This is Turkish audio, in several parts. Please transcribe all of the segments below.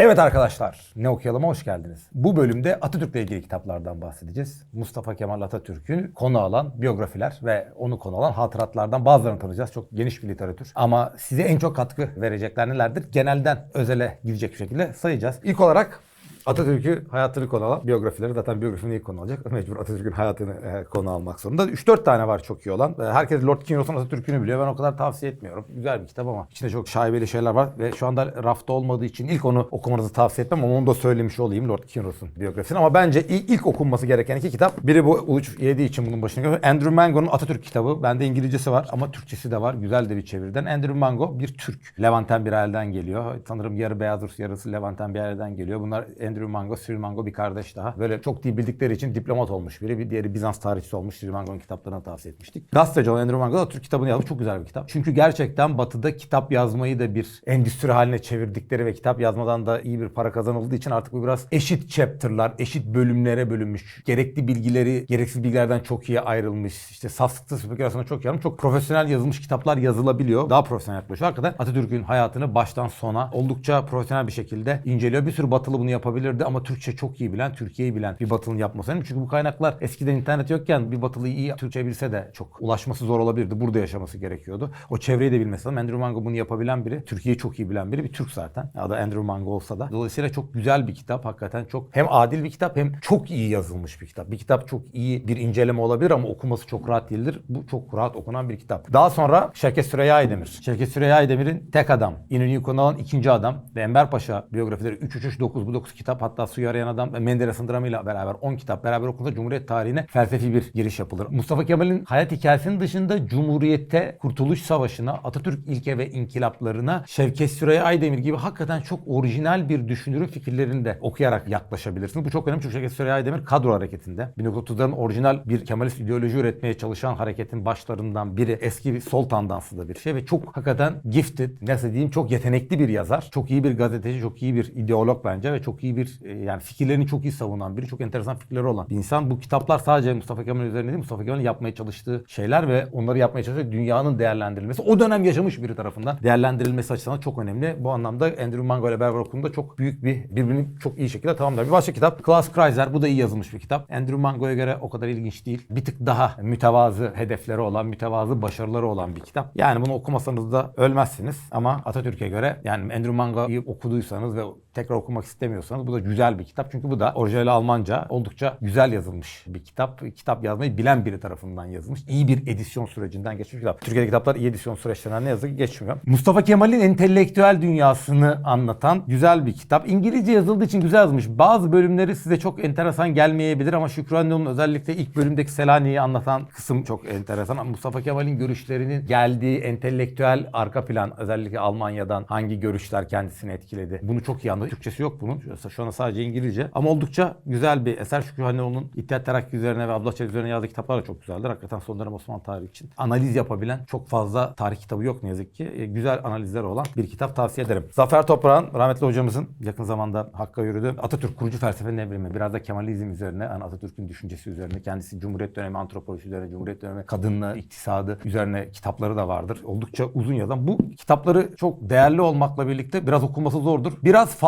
Evet arkadaşlar, Ne Okuyalım'a hoş geldiniz. Bu bölümde Atatürk'le ilgili kitaplardan bahsedeceğiz. Mustafa Kemal Atatürk'ün konu alan biyografiler ve onu konu alan hatıratlardan bazılarını tanıyacağız. Çok geniş bir literatür. Ama size en çok katkı verecekler nelerdir? Genelden özele gidecek şekilde sayacağız. İlk olarak Atatürk'ü hayatını konu alan biyografileri zaten biyografinin ilk konu alacak. Mecbur Atatürk'ün hayatını e, konu almak zorunda. 3-4 tane var çok iyi olan. E, herkes Lord Kinross'un Atatürk'ünü biliyor. Ben o kadar tavsiye etmiyorum. Güzel bir kitap ama içinde çok şaibeli şeyler var ve şu anda rafta olmadığı için ilk onu okumanızı tavsiye etmem ama onu da söylemiş olayım Lord Kinross'un biyografisini. Ama bence ilk, ilk okunması gereken iki kitap. Biri bu Uluç yediği için bunun başına geliyor. Andrew Mango'nun Atatürk kitabı. Bende İngilizcesi var ama Türkçesi de var. Güzel de bir çeviriden. Andrew Mango bir Türk. Levanten bir aileden geliyor. Sanırım yarı beyaz Rus yarısı Levanten bir aileden geliyor. Bunlar Andrew Cyril Mango bir kardeş daha. Böyle çok dil bildikleri için diplomat olmuş biri. Bir diğeri Bizans tarihçisi olmuş. Cyril Mango'nun kitaplarını tavsiye etmiştik. Gazeteci olan Andrew Mango da Türk kitabını yazmış. Çok güzel bir kitap. Çünkü gerçekten batıda kitap yazmayı da bir endüstri haline çevirdikleri ve kitap yazmadan da iyi bir para kazanıldığı için artık bu biraz eşit chapter'lar, eşit bölümlere bölünmüş. Gerekli bilgileri gereksiz bilgilerden çok iyi ayrılmış. İşte safsıkta spekülasyona çok yarım. Çok profesyonel yazılmış kitaplar yazılabiliyor. Daha profesyonel yaklaşıyor. Hakikaten Atatürk'ün hayatını baştan sona oldukça profesyonel bir şekilde inceliyor. Bir sürü batılı bunu yapabilirdi ama Türkçe çok iyi bilen, Türkiye'yi bilen bir batılının yapması önemli. Çünkü bu kaynaklar eskiden internet yokken bir batılı iyi Türkçe bilse de çok ulaşması zor olabilirdi. Burada yaşaması gerekiyordu. O çevreyi de bilmesi lazım. Andrew Mango bunu yapabilen biri. Türkiye'yi çok iyi bilen biri. Bir Türk zaten. Adı Andrew Mango olsa da. Dolayısıyla çok güzel bir kitap. Hakikaten çok hem adil bir kitap hem çok iyi yazılmış bir kitap. Bir kitap çok iyi bir inceleme olabilir ama okuması çok rahat değildir. Bu çok rahat okunan bir kitap. Daha sonra Şevket Süreyya Aydemir. Şevket Süreyya Aydemir'in Tek Adam, İnönü'yü konu alan ikinci adam ve Enver Paşa biyografileri 3 3 3 9 bu 9 kitap hatta Suyu Arayan Adam ve Menderes'in dramıyla beraber 10 kitap beraber okunsa Cumhuriyet tarihine felsefi bir giriş yapılır. Mustafa Kemal'in hayat hikayesinin dışında Cumhuriyete, Kurtuluş Savaşı'na, Atatürk ilke ve inkılaplarına Şevket Süreyya Aydemir gibi hakikaten çok orijinal bir düşünürün fikirlerini de okuyarak yaklaşabilirsiniz. Bu çok önemli çünkü Şevket Süreyya Aydemir kadro hareketinde. 1930'ların orijinal bir Kemalist ideoloji üretmeye çalışan hareketin başlarından biri. Eski bir sol tandanslı da bir şey ve çok hakikaten gifted, nasıl diyeyim çok yetenekli bir yazar. Çok iyi bir gazeteci, çok iyi bir ideolog bence ve çok iyi bir e, yani fikirlerini çok iyi savunan biri. Çok enteresan fikirleri olan bir insan. Bu kitaplar sadece Mustafa Kemal üzerine değil, Mustafa Kemal'in yapmaya çalıştığı şeyler ve onları yapmaya çalıştığı dünyanın değerlendirilmesi. O dönem yaşamış biri tarafından değerlendirilmesi açısından çok önemli. Bu anlamda Andrew Mango ile beraber okuduğumda çok büyük bir birbirini çok iyi şekilde tamamlar. Bir başka kitap Klaus Kreiser. Bu da iyi yazılmış bir kitap. Andrew Mango'ya göre o kadar ilginç değil. Bir tık daha mütevazı hedefleri olan, mütevazı başarıları olan bir kitap. Yani bunu okumasanız da ölmezsiniz. Ama Atatürk'e göre yani Andrew Mango'yu okuduysanız ve tekrar okumak istemiyorsanız bu da güzel bir kitap. Çünkü bu da orijinal Almanca oldukça güzel yazılmış bir kitap. Kitap yazmayı bilen biri tarafından yazılmış. İyi bir edisyon sürecinden geçmiş bir kitap. Türkiye'de kitaplar iyi edisyon süreçlerinden ne yazık ki geçmiyor. Mustafa Kemal'in entelektüel dünyasını anlatan güzel bir kitap. İngilizce yazıldığı için güzel yazılmış. Bazı bölümleri size çok enteresan gelmeyebilir ama Şükrü Anadolu'nun özellikle ilk bölümdeki Selanik'i anlatan kısım çok enteresan. Mustafa Kemal'in görüşlerinin geldiği entelektüel arka plan özellikle Almanya'dan hangi görüşler kendisini etkiledi. Bunu çok iyi anlıyor. Türkçesi yok bunun. Şu anda sadece İngilizce. Ama oldukça güzel bir eser. Şükrü Haniloğlu'nun İttihat Terakki üzerine ve Abdullah Çelik üzerine yazdığı kitaplar da çok güzeldir. Hakikaten son dönem Osmanlı tarihi için. Analiz yapabilen çok fazla tarih kitabı yok ne yazık ki. E, güzel analizler olan bir kitap tavsiye ederim. Zafer Toprağ'ın rahmetli hocamızın yakın zamanda Hakk'a yürüdü. Atatürk kurucu felsefenin evrimi. Biraz da Kemalizm üzerine, yani Atatürk'ün düşüncesi üzerine, kendisi Cumhuriyet dönemi antropolojisi üzerine, Cumhuriyet dönemi kadınla iktisadı üzerine kitapları da vardır. Oldukça uzun yazan. Bu kitapları çok değerli olmakla birlikte biraz okunması zordur. Biraz fazla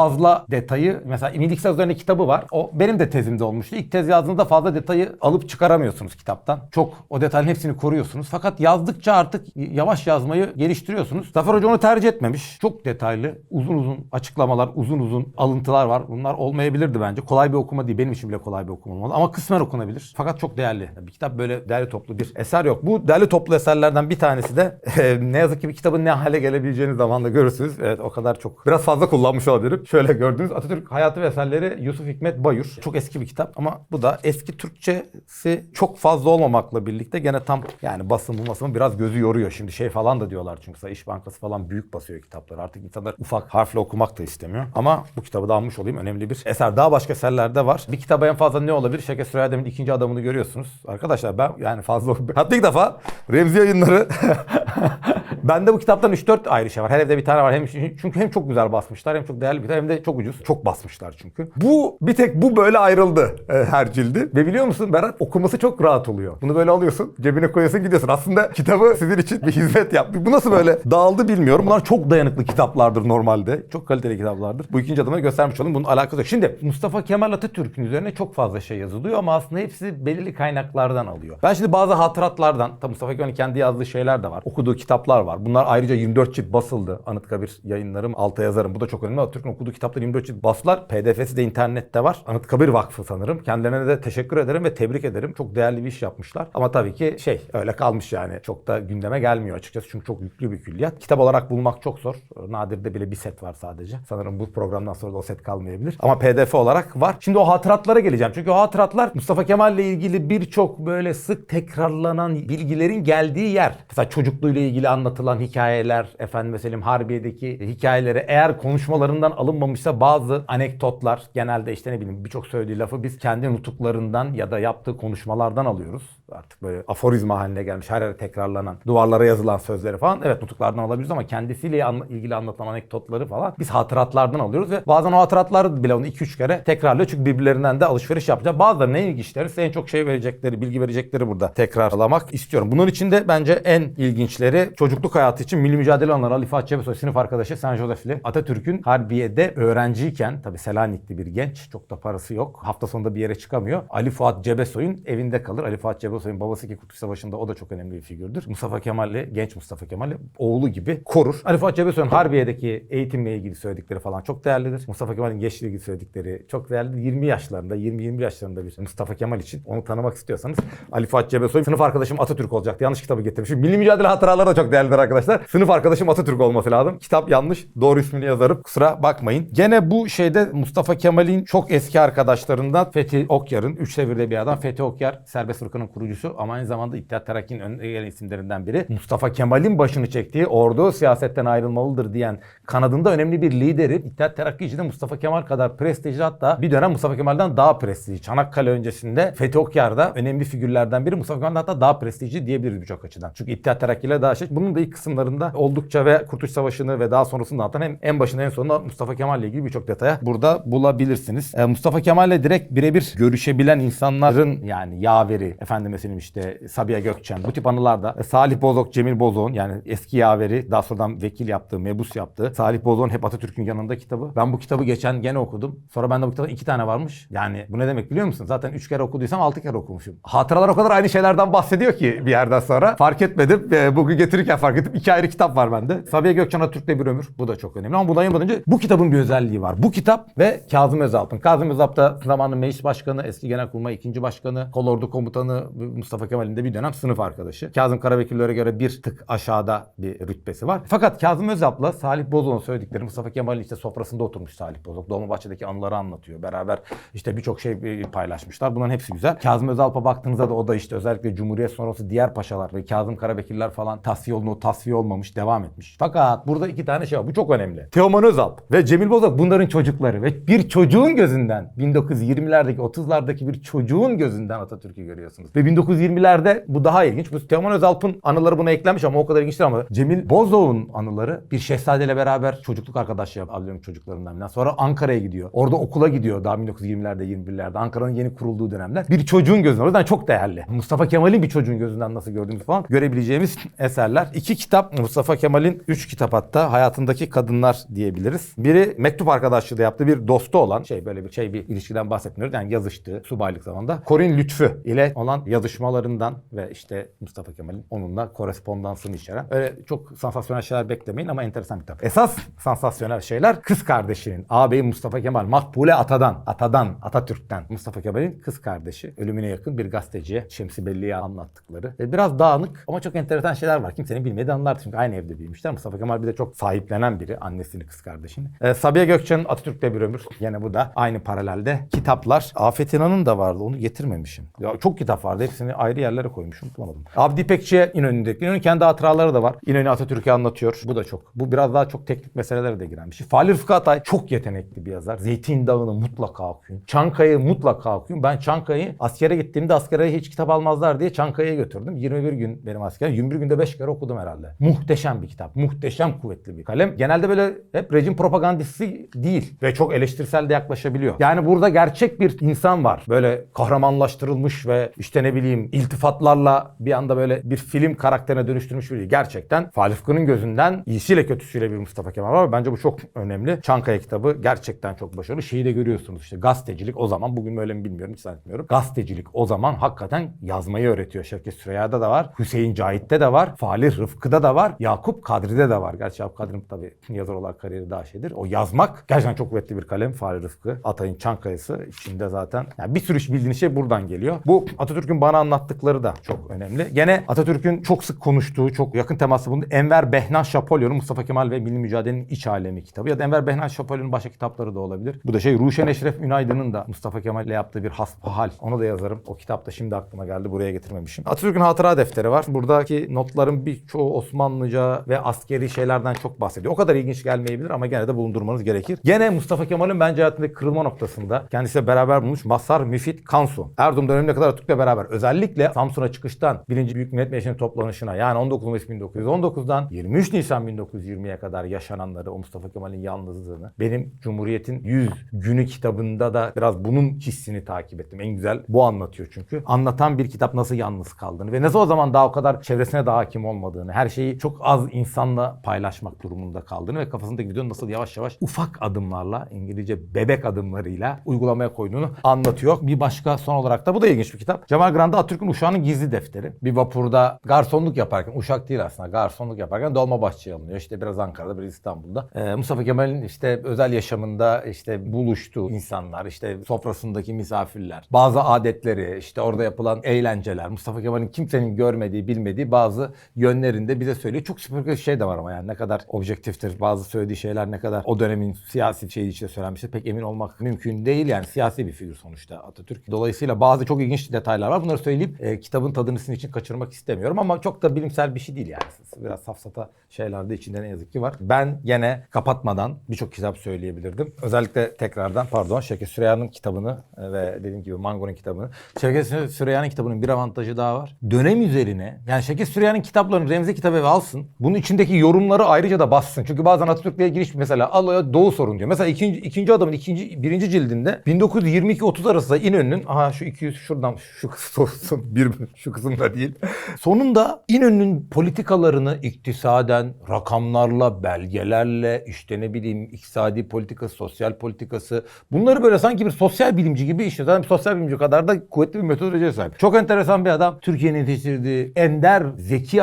detayı mesela İmiliksa üzerine kitabı var. O benim de tezimde olmuştu. İlk tez yazdığınızda fazla detayı alıp çıkaramıyorsunuz kitaptan. Çok o detayın hepsini koruyorsunuz. Fakat yazdıkça artık yavaş yazmayı geliştiriyorsunuz. Zafer Hoca onu tercih etmemiş. Çok detaylı, uzun uzun açıklamalar, uzun uzun alıntılar var. Bunlar olmayabilirdi bence. Kolay bir okuma değil. Benim için bile kolay bir okuma olmalı. Ama kısmen okunabilir. Fakat çok değerli. Bir kitap böyle değerli toplu bir eser yok. Bu değerli toplu eserlerden bir tanesi de ne yazık ki bir kitabın ne hale gelebileceğini zamanla görürsünüz. Evet o kadar çok. Biraz fazla kullanmış olabilirim. Şöyle gördüğünüz Atatürk Hayatı ve Eserleri Yusuf Hikmet Bayur. Çok eski bir kitap ama bu da eski Türkçesi çok fazla olmamakla birlikte gene tam yani basımı basımı biraz gözü yoruyor. Şimdi şey falan da diyorlar çünkü İş Bankası falan büyük basıyor kitapları. Artık insanlar ufak harfle okumak da istemiyor. Ama bu kitabı da almış olayım. Önemli bir eser. Daha başka eserler de var. Bir kitaba en fazla ne olabilir? Şeker Süreyya ikinci adamını görüyorsunuz. Arkadaşlar ben yani fazla Hatta ilk defa Remzi yayınları Bende bu kitaptan 3-4 ayrı şey var. Her evde bir tane var. Hem çünkü hem çok güzel basmışlar hem çok değerli bir kitap hem de çok ucuz. Çok basmışlar çünkü. Bu bir tek bu böyle ayrıldı e, her cildi. Ve biliyor musun Berat okuması çok rahat oluyor. Bunu böyle alıyorsun, cebine koyuyorsun, gidiyorsun. Aslında kitabı sizin için bir hizmet yap. Bu nasıl böyle dağıldı bilmiyorum. Bunlar çok dayanıklı kitaplardır normalde. Çok kaliteli kitaplardır. Bu ikinci adıma göstermiş olayım. Bunun alakası yok. Şimdi Mustafa Kemal Atatürk'ün üzerine çok fazla şey yazılıyor ama aslında hepsi belirli kaynaklardan alıyor. Ben şimdi bazı hatıratlardan, tabii Mustafa Kemal'in kendi yazdığı şeyler de var. Okuduğu kitaplar var. Bunlar ayrıca 24 cilt basıldı. Anıtkabir yayınlarım alta yazarım. Bu da çok önemli. Atatürk'ün okuduğu kitaplar 24 cilt bastılar. PDF'si de internette var. Anıtkabir Vakfı sanırım. Kendilerine de teşekkür ederim ve tebrik ederim. Çok değerli bir iş yapmışlar. Ama tabii ki şey öyle kalmış yani. Çok da gündeme gelmiyor açıkçası. Çünkü çok yüklü bir külliyat. Kitap olarak bulmak çok zor. Nadir'de bile bir set var sadece. Sanırım bu programdan sonra da o set kalmayabilir. Ama PDF olarak var. Şimdi o hatıratlara geleceğim. Çünkü o hatıratlar Mustafa Kemal ile ilgili birçok böyle sık tekrarlanan bilgilerin geldiği yer. Mesela çocukluğuyla ilgili anlatılan hikayeler, efendim mesela Harbiye'deki hikayeleri eğer konuşmalarından alınmamışsa bazı anekdotlar genelde işte ne bileyim birçok söylediği lafı biz kendi nutuklarından ya da yaptığı konuşmalardan alıyoruz. Artık böyle aforizma haline gelmiş her yere tekrarlanan duvarlara yazılan sözleri falan evet nutuklardan alabiliriz ama kendisiyle ilgili anlatılan anekdotları falan biz hatıratlardan alıyoruz ve bazen o hatıratlar bile onu 2-3 kere tekrarlıyor çünkü birbirlerinden de alışveriş yapacak. Bazılarının en ilginçleri en çok şey verecekleri, bilgi verecekleri burada tekrarlamak istiyorum. Bunun içinde bence en ilginçleri çocukluk hayatı için milli mücadele alanları Ali Fuat Cebesoy sınıf arkadaşı San Josef'li Atatürk'ün Harbiye'de öğrenciyken tabi Selanikli bir genç çok da parası yok. Hafta sonunda bir yere çıkamıyor. Ali Fuat Cebesoy'un evinde kalır. Ali Fuat Cebesoy'un babası ki Kurtuluş Savaşı'nda o da çok önemli bir figürdür. Mustafa Kemal'i, genç Mustafa Kemal'i oğlu gibi korur. Ali Fuat Cebesoy'un Harbiye'deki eğitimle ilgili söyledikleri falan çok değerlidir. Mustafa Kemal'in gençliğiyle ilgili söyledikleri çok değerlidir. 20 yaşlarında, 20-21 yaşlarında bir Mustafa Kemal için onu tanımak istiyorsanız Ali Fuat Cebesoy sınıf arkadaşım Atatürk olacaktı. Yanlış kitabı getirmişim. Milli Mücadele Hatıraları da çok değerlidir arkadaşlar. Sınıf arkadaşım Atatürk olması lazım. Kitap yanlış. Doğru ismini yazarım. Kusura bakmayın. Gene bu şeyde Mustafa Kemal'in çok eski arkadaşlarından Fethi Okyar'ın, üç devirde bir adam. Fethi Okyar serbest fırkanın kurucusu ama aynı zamanda İttihat Terakki'nin önde gelen isimlerinden biri. Mustafa Kemal'in başını çektiği ordu siyasetten ayrılmalıdır diyen kanadında önemli bir lideri. İttihat Terakki içinde Mustafa Kemal kadar prestijli hatta bir dönem Mustafa Kemal'den daha prestijli. Çanakkale öncesinde Fethi Okyar da önemli figürlerden biri. Mustafa Kemal'den hatta daha prestijli diyebiliriz birçok açıdan. Çünkü İttihat Terakki ile daha şey. Bunun da ilk kısımlarında oldukça ve Kurtuluş Savaşı'nı ve daha sonrasında anlatan hem en başında en sonunda Mustafa Kemal ile ilgili birçok detaya burada bulabilirsiniz. Ee, Mustafa Kemal ile direkt birebir görüşebilen insanların yani yaveri, efendim mesela işte Sabiha Gökçen bu tip anılarda e, Salih Bozok, Cemil Bozok'un yani eski yaveri daha sonradan vekil yaptığı, mebus yaptığı Salih Bozok'un hep Atatürk'ün yanında kitabı. Ben bu kitabı geçen gene okudum. Sonra bende bu kitabın iki tane varmış. Yani bu ne demek biliyor musun? Zaten üç kere okuduysam altı kere okumuşum. Hatıralar o kadar aynı şeylerden bahsediyor ki bir yerden sonra. Fark etmedim. E, bugün getirirken fark. İki ayrı kitap var bende. Sabiha Gökçen Atatürk'le bir ömür. Bu da çok önemli. Ama bundan yıldan önce bu kitabın bir özelliği var. Bu kitap ve Kazım Özalp'ın. Kazım Özalp da zamanın meclis başkanı, eski genelkurmay ikinci başkanı, kolordu komutanı Mustafa Kemal'in de bir dönem sınıf arkadaşı. Kazım Karabekirlere göre bir tık aşağıda bir rütbesi var. Fakat Kazım Özalp'la Salih Bozok'un söyledikleri Mustafa Kemal'in işte sofrasında oturmuş Salih Bozok. Dolmabahçe'deki anıları anlatıyor. Beraber işte birçok şey e, paylaşmışlar. Bunların hepsi güzel. Kazım Özalp'a baktığınızda da o da işte özellikle Cumhuriyet sonrası diğer paşalar ve Kazım Karabekirler falan tasfiye olunu tasfiye olmamış devam etmiş. Fakat burada iki tane şey var. Bu çok önemli. Teoman Özalp ve Cemil Bozok bunların çocukları ve bir çocuğun gözünden 1920'lerdeki 30'lardaki bir çocuğun gözünden Atatürk'ü görüyorsunuz. Ve 1920'lerde bu daha ilginç. Bu Teoman Özalp'ın anıları buna eklenmiş ama o kadar ilginç değil ama Cemil Bozok'un anıları bir şehzadeyle beraber çocukluk arkadaşlığı yapıyor çocuklarından. bilen. Sonra Ankara'ya gidiyor. Orada okula gidiyor daha 1920'lerde 21'lerde. Ankara'nın yeni kurulduğu dönemler. Bir çocuğun gözünden. O yüzden çok değerli. Mustafa Kemal'in bir çocuğun gözünden nasıl gördüğümüz falan görebileceğimiz eserler. İki kitap Mustafa Kemal'in üç kitap hatta hayatındaki kadınlar diyebiliriz. Biri mektup arkadaşlığı da yaptığı bir dostu olan şey böyle bir şey bir ilişkiden bahsetmiyoruz. Yani yazıştığı subaylık zamanında. Korin Lütfü ile olan yazışmalarından ve işte Mustafa Kemal'in onunla korespondansını içeren. Öyle çok sansasyonel şeyler beklemeyin ama enteresan bir kitap. Esas sansasyonel şeyler kız kardeşinin ağabeyi Mustafa Kemal Makbule Atadan, Atadan, Atatürk'ten Mustafa Kemal'in kız kardeşi ölümüne yakın bir gazeteciye Şemsi Belli'ye anlattıkları. Biraz dağınık ama çok enteresan şeyler var. Kimsenin bilmediği anılar çünkü aynı evde büyümüşler. Mustafa Kemal bir de çok sahiplenen biri annesini kız kardeşini. E, Sabiha Gökçen'in Atatürk'le bir ömür. Yine bu da aynı paralelde kitaplar. Afet İnan'ın da vardı onu getirmemişim. Ya çok kitap vardı hepsini ayrı yerlere koymuşum bulamadım. Abdi İpekçi'ye İnönü'nde. İnönü'nün kendi hatıraları da var. İnönü Atatürk'ü anlatıyor. Bu da çok. Bu biraz daha çok teknik meselelere de giren bir şey. Fahri Rıfkı Atay çok yetenekli bir yazar. Zeytin Dağı'nı mutlaka okuyun. Çankaya'yı mutlaka okuyun. Ben Çankaya'yı askere gittiğimde askere hiç kitap almazlar diye Çankaya'ya götürdüm. 21 gün benim asker. 21 günde 5 kere okudum herhalde. Herhalde. Muhteşem bir kitap. Muhteşem kuvvetli bir kalem. Genelde böyle hep rejim propagandisti değil. Ve çok eleştirsel de yaklaşabiliyor. Yani burada gerçek bir insan var. Böyle kahramanlaştırılmış ve işte ne bileyim iltifatlarla bir anda böyle bir film karakterine dönüştürmüş biri. Gerçekten Falih Rıfkı'nın gözünden iyisiyle kötüsüyle bir Mustafa Kemal var. Bence bu çok önemli. Çankaya kitabı gerçekten çok başarılı. Şeyi de görüyorsunuz işte gazetecilik o zaman bugün öyle mi bilmiyorum hiç zannetmiyorum. Gazetecilik o zaman hakikaten yazmayı öğretiyor. Şevket Süreyya'da da var. Hüseyin Cahit'te de var. Falih Rıfkı'da da var. Yakup Kadri'de de var. Gerçi Yakup Kadri'nin tabii yazar olarak kariyeri daha şeydir. O yazmak gerçekten çok kuvvetli bir kalem Falih Rıfkı. Atay'ın Çankaya'sı içinde zaten. Yani bir sürü bildiğiniz şey buradan geliyor. Bu Atatürk'ün bana anlattıkları da çok önemli. Gene Atatürk'ün çok sık konuştuğu, çok yakın teması bulunduğu Enver Behnan Şapolyon'un Mustafa Kemal ve Milli Mücadele'nin İç Alemi kitabı. Ya da Enver Behnan Şapolyon'un başka kitapları da olabilir. Bu da şey Ruşen Eşref Ünaydın'ın da Mustafa Kemal ile yaptığı bir hasbihal. Onu da yazarım. O kitap da şimdi aklıma geldi. Buraya getirmemişim. Atatürk'ün hatıra defteri var. Buradaki notların birçoğu Osmanlıca ve askeri şeylerden çok bahsediyor. O kadar ilginç gelmeyebilir ama gene de bulundurmanız gerekir. Gene Mustafa Kemal'in bence hayatındaki kırılma noktasında kendisiyle beraber bulmuş Mazhar Müfit Kansu. Erzurum dönemine kadar Atatürk'le beraber özellikle Samsun'a çıkıştan 1. Büyük Millet Meclisi'nin toplanışına yani 19 Mayıs 1919'dan 23 Nisan 1920'ye kadar yaşananları, o Mustafa Kemal'in yalnızlığını benim Cumhuriyet'in 100 günü kitabında da biraz bunun hissini takip ettim. En güzel bu anlatıyor çünkü. Anlatan bir kitap nasıl yalnız kaldığını ve nasıl o zaman daha o kadar çevresine daha hakim olmadığını, her şeyi çok az insanla paylaşmak durumunda kaldığını ve kafasındaki videonun nasıl yavaş yavaş ufak adımlarla, İngilizce bebek adımlarıyla uygulamaya koyduğunu anlatıyor. Bir başka son olarak da bu da ilginç bir kitap. Cemal Granda Atatürk'ün Uşağı'nın gizli defteri. Bir vapurda garsonluk yaparken, uşak değil aslında garsonluk yaparken Dolmabahçe'ye alınıyor. İşte biraz Ankara'da, biraz İstanbul'da. Ee, Mustafa Kemal'in işte özel yaşamında işte buluştuğu insanlar, işte sofrasındaki misafirler, bazı adetleri, işte orada yapılan eğlenceler, Mustafa Kemal'in kimsenin görmediği, bilmediği bazı yönlerinde bize söylüyor. Çok süper şey de var ama yani ne kadar objektiftir, bazı söylediği şeyler ne kadar o dönemin siyasi şeyi içinde söylenmiştir pek emin olmak mümkün değil. Yani siyasi bir figür sonuçta Atatürk. Dolayısıyla bazı çok ilginç detaylar var. Bunları söyleyip e, kitabın tadını sizin için kaçırmak istemiyorum ama çok da bilimsel bir şey değil yani. Biraz safsata şeyler de içinde ne yazık ki var. Ben gene kapatmadan birçok kitap söyleyebilirdim. Özellikle tekrardan pardon Şevket Süreyya'nın kitabını e, ve dediğim gibi Mango'nun kitabını. Şevket Süreyya'nın kitabının bir avantajı daha var. Dönem üzerine yani Şevket Süreyya'nın kitaplarını Remzi Kitap Evi alsın. Bunun içindeki yorumları ayrıca da bassın. Çünkü bazen Atatürk'le giriş mesela alıyor Doğu sorun diyor. Mesela ikinci, ikinci adamın ikinci, birinci cildinde 1922-30 arasında İnönü'nün aha şu 200 şuradan şu kısım olsun bir şu kısımda değil. Sonunda İnönü'nün politikalarını iktisaden, rakamlarla, belgelerle, işte ne bileyim iktisadi politikası, sosyal politikası bunları böyle sanki bir sosyal bilimci gibi işliyor. Zaten sosyal bilimci kadar da kuvvetli bir metodolojiye sahip. Çok enteresan bir adam. Türkiye'nin yetiştirdiği ender zeki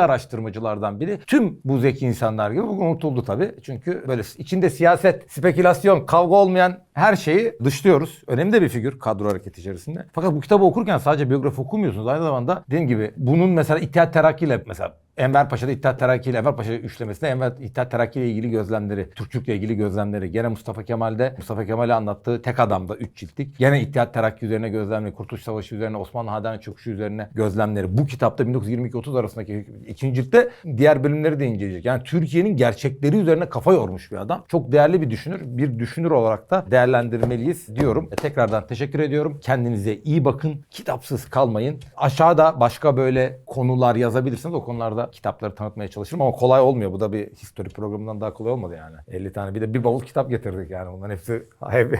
araştırmacılardan biri. Tüm bu zeki insanlar gibi bugün unutuldu tabii. Çünkü böyle içinde siyaset, spekülasyon, kavga olmayan her şeyi dışlıyoruz. Önemli de bir figür kadro hareketi içerisinde. Fakat bu kitabı okurken sadece biyografi okumuyorsunuz. Aynı zamanda dediğim gibi bunun mesela İttihat Terakki ile mesela Enver Paşa'da İttihat Terakki ile Enver Paşa üçlemesinde Enver İttihat Terakki ile ilgili gözlemleri, Türkçülükle ilgili gözlemleri, gene Mustafa Kemal'de Mustafa Kemal'e anlattığı tek adamda 3 ciltlik. Gene İttihat Terakki üzerine gözlemleri, Kurtuluş Savaşı üzerine, Osmanlı Hadane Çöküşü üzerine gözlemleri. Bu kitapta 1922-30 arasındaki ikinci ciltte diğer bölümleri de inceleyecek. Yani Türkiye'nin gerçekleri üzerine kafa yormuş bir adam. Çok değerli bir düşünür. Bir düşünür olarak da değerlendirmeliyiz diyorum. E, tekrardan teşekkür ediyorum. Kendinize iyi bakın. Kitapsız kalmayın. Aşağıda başka böyle konular yazabilirsiniz. O konularda kitapları tanıtmaya çalışırım ama kolay olmuyor. Bu da bir history programından daha kolay olmadı yani. 50 tane bir de bir bavul kitap getirdik yani. Bunların hepsi hep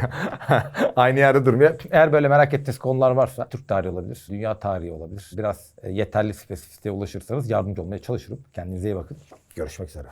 aynı yerde durmuyor. Eğer böyle merak ettiğiniz konular varsa Türk tarihi olabilir, dünya tarihi olabilir. Biraz e, yeterli spesifiteye ulaşırsanız yardımcı olmaya çalışırım. Kendinize iyi bakın. Görüşmek üzere.